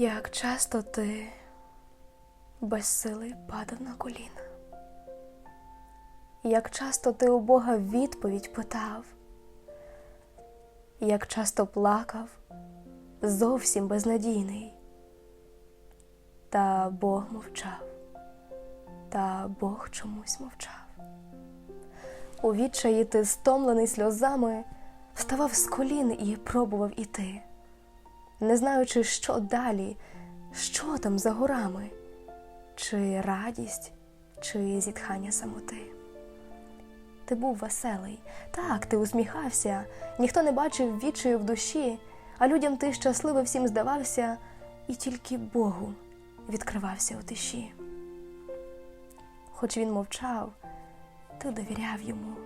Як часто ти без сили падав на коліна? Як часто ти у Бога відповідь питав? Як часто плакав, зовсім безнадійний? Та Бог мовчав, та Бог чомусь мовчав. У відчаї ти, стомлений сльозами, вставав з колін і пробував іти не знаючи, що далі, що там за горами, чи радість, чи зітхання самоти. Ти був веселий, так, ти усміхався, ніхто не бачив відчаю в душі, а людям ти щасливо всім здавався, і тільки Богу відкривався у тиші. Хоч він мовчав, ти довіряв йому,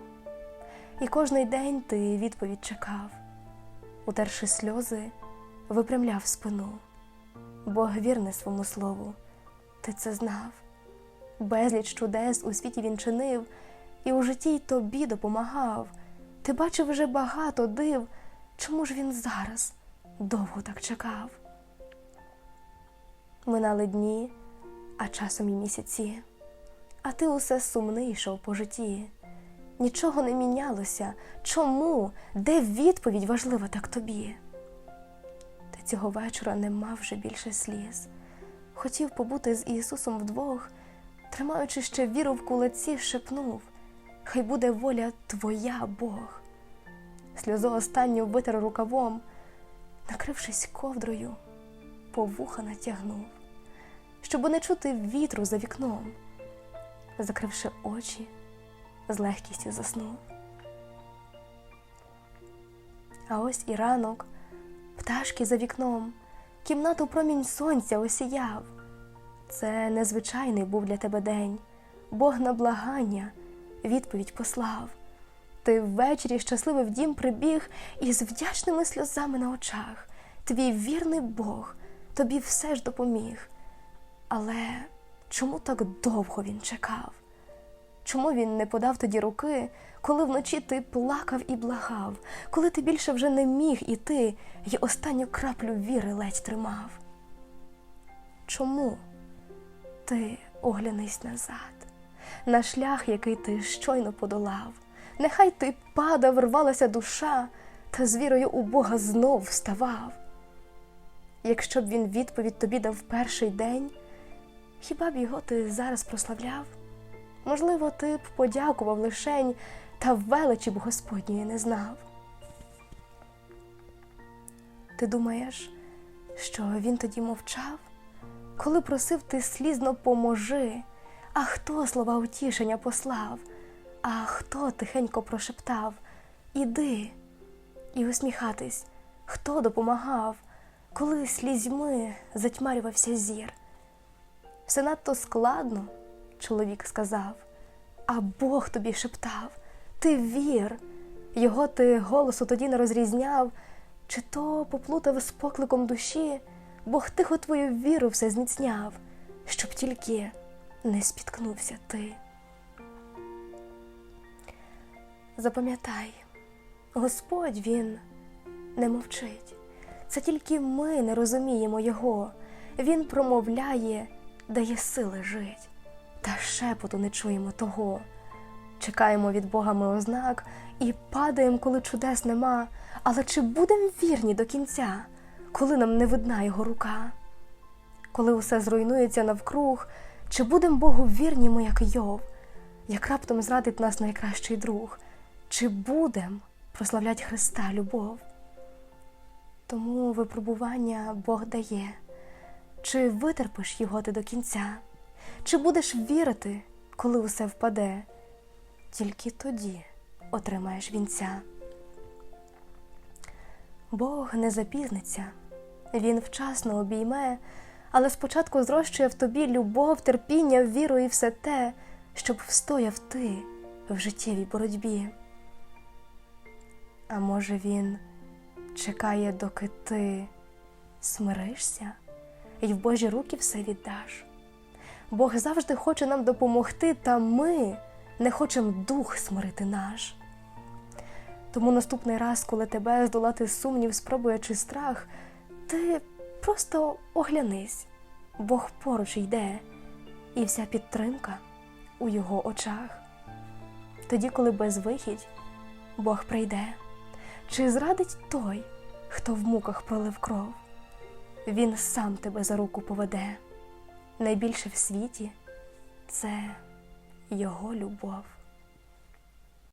і кожний день ти відповідь чекав, утерши сльози випрямляв спину. Бог вірний своєму слову, ти це знав. Безліч чудес у світі він чинив, і у житті й тобі допомагав. Ти бачив вже багато див, чому ж він зараз довго так чекав? Минали дні, а часом і місяці, а ти усе сумний йшов по житті. Нічого не мінялося. Чому? Де відповідь важлива так тобі? Цього вечора не мав вже більше сліз. Хотів побути з Ісусом вдвох, тримаючи ще віру в кулаці, шепнув Хай буде воля Твоя Бог. Сльозу останню витер рукавом, накрившись ковдрою, по вуха натягнув, щоб не чути вітру за вікном, закривши очі, з легкістю заснув. А ось і ранок пташки за вікном, кімнату промінь сонця осіяв. Це незвичайний був для тебе день, Бог на благання відповідь послав. Ти ввечері щасливий в дім прибіг із вдячними сльозами на очах. Твій вірний Бог тобі все ж допоміг. Але чому так довго він чекав? Чому він не подав тоді руки, коли вночі ти плакав і благав, коли ти більше вже не міг іти й останню краплю віри ледь тримав? Чому ти оглянись назад, на шлях, який ти щойно подолав? Нехай ти падав, рвалася душа, та з вірою у Бога знов вставав. Якщо б він відповідь тобі дав перший день, хіба б його ти зараз прославляв? Можливо, ти б подякував лишень та величі б Господньої не знав. Ти думаєш, що він тоді мовчав, коли просив ти слізно поможи, а хто слова утішення послав, а хто тихенько прошептав? Іди і усміхатись, хто допомагав, коли слізьми затьмарювався зір. Все надто складно, чоловік сказав, а Бог тобі шептав. Ти вір, його ти голосу тоді не розрізняв, чи то поплутав з покликом душі, Бог тихо твою віру все зміцняв, щоб тільки не спіткнувся ти. Запам'ятай, Господь Він не мовчить, це тільки ми не розуміємо Його, Він промовляє, дає сили жить, та шепоту не чуємо того чекаємо від Бога ми ознак і падаємо, коли чудес нема. Але чи будемо вірні до кінця, коли нам не видна його рука? Коли усе зруйнується навкруг, чи будемо Богу вірні ми, як Йов, як раптом зрадить нас найкращий друг, чи будем прославлять Христа любов? Тому випробування Бог дає, чи витерпиш його ти до кінця, чи будеш вірити, коли усе впаде? тільки тоді отримаєш вінця. Бог не запізниться, Він вчасно обійме, але спочатку зрощує в тобі любов, терпіння, віру і все те, щоб встояв ти в життєвій боротьбі. А може, він чекає, доки ти смиришся і в Божі руки все віддаш. Бог завжди хоче нам допомогти, та ми не хочем дух смирити наш. Тому наступний раз, коли тебе здолати сумнів, спробує чи страх, ти просто оглянись, Бог поруч йде, і вся підтримка у його очах. Тоді, коли безвихідь, Бог прийде, чи зрадить той, хто в муках пролив кров, Він сам тебе за руку поведе. Найбільше в світі це його любов.